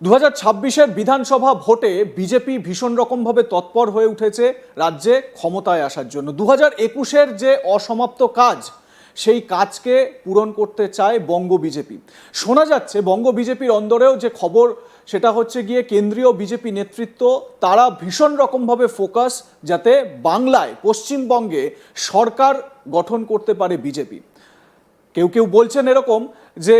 দু হাজার বিধানসভা ভোটে বিজেপি ভীষণ রকমভাবে তৎপর হয়ে উঠেছে রাজ্যে ক্ষমতায় আসার জন্য। দু হাজার একুশের যে অসমাপ্ত কাজ, সেই কাজকে পূরণ করতে চায় বঙ্গ বিজেপি। শোনা যাচ্ছে বঙ্গ বিজেপির অন্দরেও যে খবর, সেটা হচ্ছে গিয়ে কেন্দ্রীয় বিজেপি নেতৃত্ব, তারা ভীষণ রকমভাবে ফোকাস যাতে বাংলায়, পশ্চিমবঙ্গে সরকার গঠন করতে পারে বিজেপি। কেউ কেউ বলছেন এরকম যে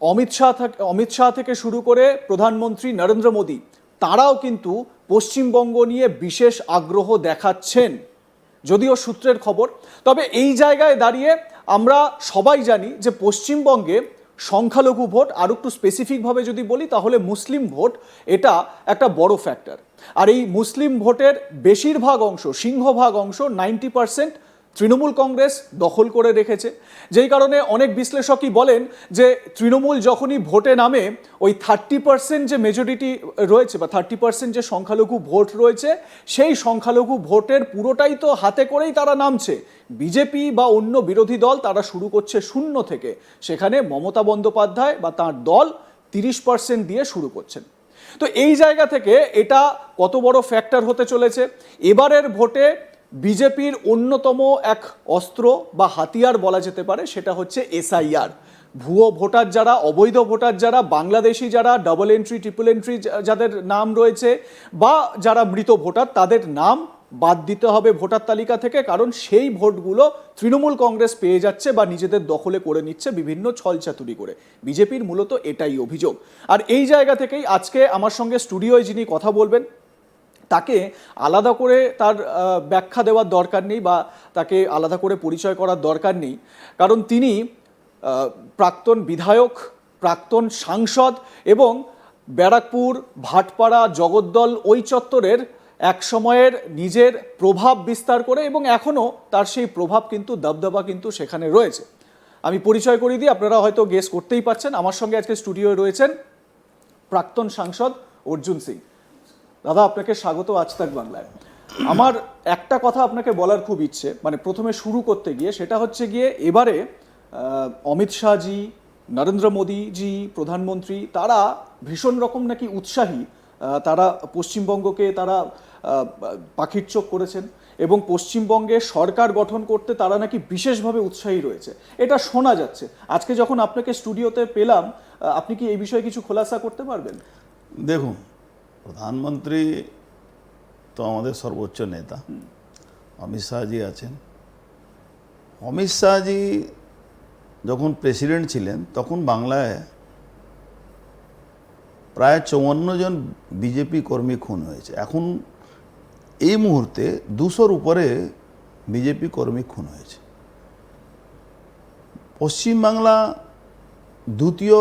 অমিত শাহ থাক- অমিত শাহ থেকে শুরু করে প্রধানমন্ত্রী নরেন্দ্র মোদী, তারাও কিন্তু পশ্চিমবঙ্গ নিয়ে বিশেষ আগ্রহ দেখাচ্ছেন, যদিও সূত্রের খবর। তবে এই জায়গায় দাঁড়িয়ে আমরা সবাই জানি যে পশ্চিমবঙ্গে সংখ্যালঘু ভোট, আর একটু স্পেসিফিকভাবে যদি বলি, তাহলে মুসলিম ভোট এটা একটা বড় ফ্যাক্টর আর এই মুসলিম ভোটের বেশিরভাগ অংশ, সিংহভাগ অংশ নাইনটি পার্সেন্ট তৃণমূল কংগ্রেস দখল করে রেখেছে। যেই কারণে অনেক বিশ্লেষকই বলেন যে তৃণমূল যখনই ভোটে নামে, ওই থার্টি পার্সেন্ট যে মেজরিটি রয়েছে বা থার্টি পার্সেন্ট যে সংখ্যালঘু ভোট রয়েছে, সেই সংখ্যালঘু ভোটের পুরোটাই তো হাতে করেই তারা নামছে। বিজেপি বা অন্য বিরোধী দল তারা শুরু করছে শূন্য থেকে। সেখানে মমতা বন্দ্যোপাধ্যায় বা তার দল তিরিশ পার্সেন্ট দিয়ে শুরু করছেন। তো এই জায়গা থেকে এটা কত বড় ফ্যাক্টর হতে চলেছে। এবারের ভোটে বিজেপির অন্যতম এক অস্ত্র বা হাতিয়ার বলা যেতে পারে, সেটা হচ্ছে এসআইআর। ভুয়ো ভোটার যারা, অবৈধ ভোটার যারা, বাংলাদেশি যারা ডাবল এন্ট্রি ট্রিপল এন্ট্রি যাদের নাম রয়েছে, বা যারা মৃত ভোটার, তাদের নাম বাদ দিতে হবে ভোটার তালিকা থেকে, কারণ সেই ভোটগুলো তৃণমূল কংগ্রেস পেয়ে যাচ্ছে বা নিজেদের দখলে করে নিচ্ছে বিভিন্ন ছলচাতুরি করে। বিজেপির মূলত এটাই অভিযোগ। আর এই জায়গা থেকেই আজকে আমার সঙ্গে স্টুডিওয় যিনি কথা বলবেন তাকে আলাদা করে তার ব্যাখ্যা দেওয়ার দরকার নেই বা তাকে আলাদা করে পরিচয় করার দরকার নেই। কারণ তিনি প্রাক্তন বিধায়ক, প্রাক্তন সাংসদ এবং ব্যারাকপুর, ভাটপাড়া, জগদ্দল ওই চত্বরের এক সময়ের নিজের প্রভাব বিস্তার করে এবং এখনও তার সেই প্রভাব কিন্তু, দবদবা কিন্তু সেখানে রয়েছে। আমি পরিচয় করিয়ে দিই, আপনারা হয়তো গেস করতেই পাচ্ছেন আমার সঙ্গে আজকে স্টুডিওয়ে রয়েছেন প্রাক্তন সাংসদ অর্জুন সিং। দাদা, আপনাকে স্বাগত আজ তাক বাংলায়। আমার একটা কথা আপনাকে বলার খুব ইচ্ছে মানে প্রথমে শুরু করতে গিয়ে, সেটা হচ্ছে গিয়ে এবারে অমিত শাহজি, নরেন্দ্র মোদীজি, প্রধানমন্ত্রী, তারা ভীষণ রকম নাকি উৎসাহী। তারা পশ্চিমবঙ্গকে তারা পাখির চোখ করেছেন এবং পশ্চিমবঙ্গে সরকার গঠন করতে তারা নাকি বিশেষভাবে উৎসাহী রয়েছে। এটা শোনা যাচ্ছে। আজকে যখন আপনাকে স্টুডিওতে পেলাম আপনি কি এই বিষয়ে কিছু খোলাসা করতে পারবেন? দেখুন প্রধানমন্ত্রী তো আমাদের সর্বোচ্চ নেতা। অমিত শাহজি আছেন। অমিত শাহজি যখন প্রেসিডেন্ট ছিলেন, তখন বাংলায় প্রায় চৌয়ান্ন জন বিজেপি কর্মী খুন হয়েছে। এখন এই মুহূর্তে দুশোর উপরে বিজেপি কর্মী খুন হয়েছে। পশ্চিমবাংলা দ্বিতীয়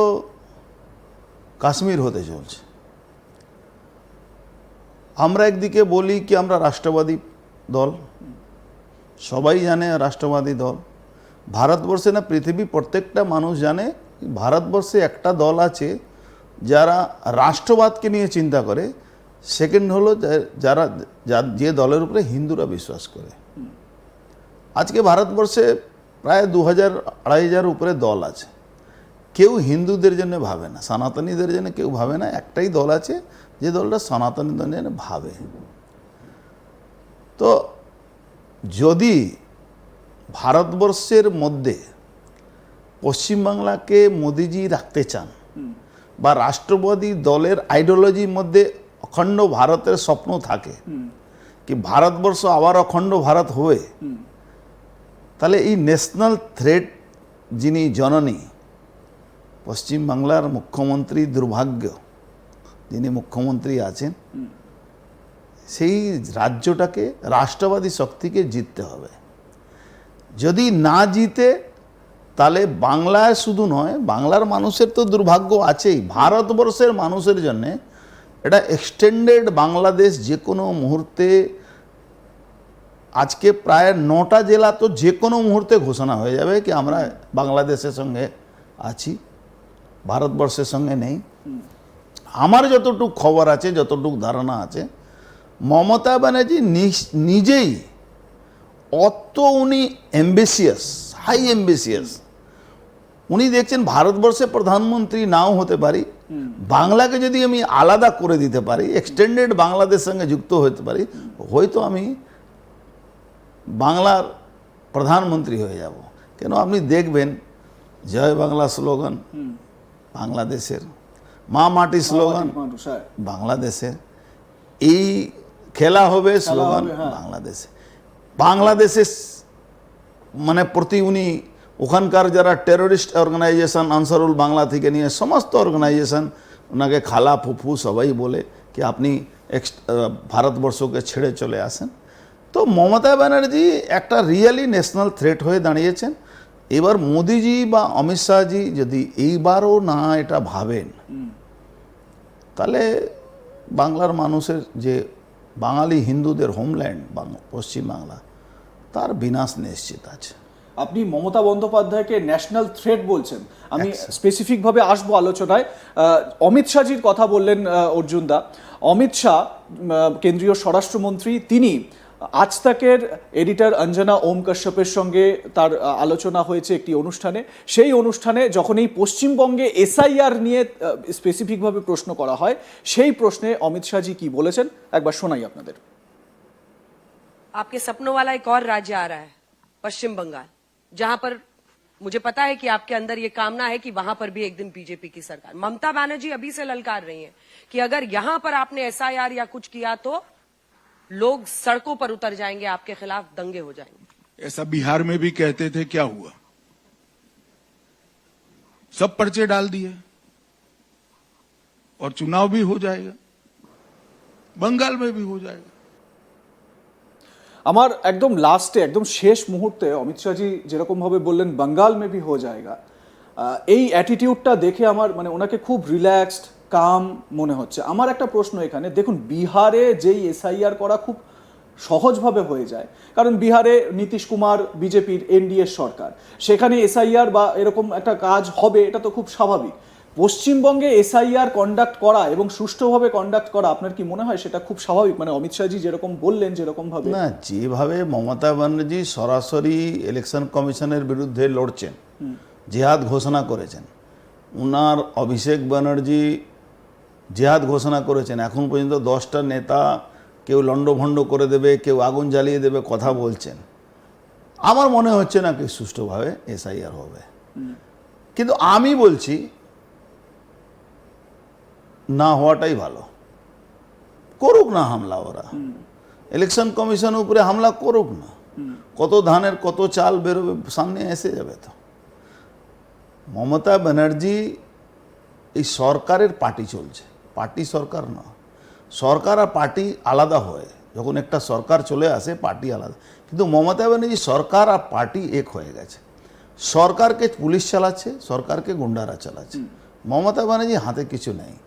কাশ্মীর হতে চলছে। আমরা একদিকে বলি কি আমরা রাষ্ট্রবাদী দল। সবাই জানে রাষ্ট্রবাদী দল। ভারতবর্ষে না পৃথিবী প্রত্যেকটা মানুষ জানে, ভারতবর্ষে একটা দল আছে যারা রাষ্ট্রবাদকে নিয়ে চিন্তা করে সেকেন্ড হলো যারা, যে দলের উপরে হিন্দুরা বিশ্বাস করে। আজকে ভারতবর্ষে প্রায় দু হাজার আড়াই হাজার উপরে দল আছে। কেউ হিন্দুদের জন্য ভাবে না, সনাতনীদের জন্য কেউ ভাবে না, একটাই দল আছে যে দলটা সনাতনীদের জন্য ভাবে। তো যদি ভারতবর্ষের মধ্যে পশ্চিমবাংলাকে মোদিজি রাখতে চান বা রাষ্ট্রবাদী দলের আইডিওলজির মধ্যে অখণ্ড ভারতের স্বপ্ন থাকে কি ভারতবর্ষ আবার অখণ্ড ভারত হবে? তাহলে এই ন্যাশনাল থ্রেট যিনি জননী পশ্চিমবাংলার মুখ্যমন্ত্রী দুর্ভাগ্য যিনি মুখ্যমন্ত্রী আছেন, সেই রাজ্যটাকে, রাষ্ট্রবাদী শক্তিকে জিততে হবে। যদি না জিতে, তাহলে বাংলায় শুধু নয়, বাংলার মানুষের তো দুর্ভাগ্য আছেই। ভারতবর্ষের মানুষের জন্যে এটা এক্সটেন্ডেড বাংলাদেশ যে কোনো মুহূর্তে, আজকে প্রায় নটা জেলা তো যে কোনো মুহূর্তে ঘোষণা হয়ে যাবে কি আমরা বাংলাদেশের সঙ্গে আছি, ভারতবর্ষের সঙ্গে নেই। আমার যতটুকু খবর আছে যতটুকু ধারণা আছে মমতা ব্যানার্জি নিজ- নিজেই অত উনি অ্যাম্বিসিয়াস হাই অ্যাম্বিসিয়াস উনি দেখছেন ভারতবর্ষে প্রধানমন্ত্রী নাও হতে পারি বাংলাকে যদি আমি আলাদা করে দিতে পারি এক্সটেন্ডেড বাংলাদেশ সঙ্গে যুক্ত হতে পারি হয়তো আমি বাংলার প্রধানমন্ত্রী হয়ে যাব। কেন? আপনি দেখবেন জয় বাংলা স্লোগান বাংলাদেশের। মা মাটি স্লোগান? বাংলাদেশে এই খেলা হবে স্লোগান হ্যাঁ। বাংলাদেশে। বাংলাদেশে মানে প্রতি উনি ওখানকার যারা টেরোরিস্ট অর্গানাইজেশন আনসারুল বাংলা থেকে নিয়ে সমস্ত অর্গানাইজেশন ওনাকে খালা ফুফু সবাই বলে কি আপনি এক্স- ভারতবর্ষকে ছেড়ে চলে আসেন। তো মমতা ব্যানার্জি একটা রিয়েলি ন্যাশনাল থ্রেট হয়ে দাঁড়িয়েছেন। এবার মোদিজি বা অমিত শাহজি যদি এইবারও না এটা ভাবেন তাহলে বাংলার মানুষের যে বাঙালি হিন্দুদের হোমল্যান্ড পশ্চিমবাংলা তার বিনাশ নিশ্চিত আছে। আপনি মমতা বন্দ্যোপাধ্যায়কে ন্যাশনাল থ্রেট বলছেন। আমি স্পেসিফিকভাবে আসব আলোচনায়। অমিত শাহজির কথা বললেন অর্জুন দা। অমিত শাহ কেন্দ্রীয় স্বরাষ্ট্রমন্ত্রী তিনি আজ তাকের এডিটর অঞ্জনা ওম কাশ্যপের সঙ্গে তার আহ, আলোচনা হয়েছে একটি অনুষ্ঠানে সেই অনুষ্ঠানে যখন এই পশ্চিমবঙ্গে এসআইআর নিয়ে স্পেসিফিকভাবে প্রশ্ন করা হয় সেই প্রশ্নে অমিত শাহজি কি বলেছেন একবার শোনাই আপনাদের आपके सपनों वाला एक और राज्य आ रहा है पश्चिम बंगाल जहां पर मुझे पता है कि आपके अंदर ये कामना है कि वहां पर भी एक दिन बीजेपी की सरकार ममता बनर्जी अभी से ललकार रही हैं कि अगर यहां पर आपने एसआईआर या कुछ किया तो लोग सड़कों पर उतर जाएंगे आपके खिलाफ दंगे हो जाएंगे ऐसा बिहार में भी कहते थे क्या हुआ सब पर्चे डाल दिए और चुनाव भी हो जाएगा बंगाल में भी हो जाएगा আমার একদম লাস্টে একদম শেষ মুহূর্তে অমিত শাহজি যেরকম ভাবে বললেন বাঙ্গাল মে ভি হো জায়গা আহ, এই অ্যাটিটিউডটা দেখে আমার মানে ওনাকে খুব রিল্যাক্সড কাম মনে হচ্ছে। আমার একটা প্রশ্ন এখানে দেখুন বিহারে যেই এসআইআর করা খুব সহজভাবে হয়ে যায় কারণ বিহারে নীতিশ কুমার বিজেপির এনডিএ সরকার সেখানে এসআইআর বা এরকম একটা কাজ হবে এটা তো খুব স্বাভাবিক। পশ্চিমবঙ্গে এসআইআর কন্ডাক্ট করা এবং সুষ্ঠুভাবে কন্ডাক্ট করা আপনার কি মনে হয় সেটা খুব স্বাভাবিক? মানে অমিত শাহজি যেরকম বললেন যেরকম ভাবে না যেভাবে মমতা ব্যানার্জি সরাসরি ইলেকশন কমিশনের বিরুদ্ধে লড়ছেন জেহাদ ঘোষণা করেছেন উনার অভিষেক ব্যানার্জি জেহাদ ঘোষণা করেছেন। এখন পর্যন্ত দশটা নেতা কেউ লণ্ডভণ্ড করে দেবে, কেউ আগুন জ্বালিয়ে দেবে, কথা বলছেন। আমার মনে হচ্ছে না কি সুষ্ঠুভাবে এসআইআর হবে। কিন্তু আমি বলছি, না হওয়াটাই ভালো। করুক না হামলা ওরা। ইলেকশন কমিশন উপরে হামলা করুক না। কত ধানের কত চাল বেরোবে, সামনে এসে যাবে তো। মমতা ব্যানার্জি, এই সরকারের পার্টি চলছে। পার্টি সরকার না। সরকার আর পার্টি আলাদা হয়। যখন একটা সরকার চলে আসে পার্টি আলাদা। কিন্তু মমতা ব্যানার্জি সরকার আর পার্টি এক হয়ে গেছে। সরকারকে পুলিশ চালাচ্ছে সরকারকে গুন্ডারা চালাচ্ছে। মমতা ব্যানার্জি হাতে কিছু নেই।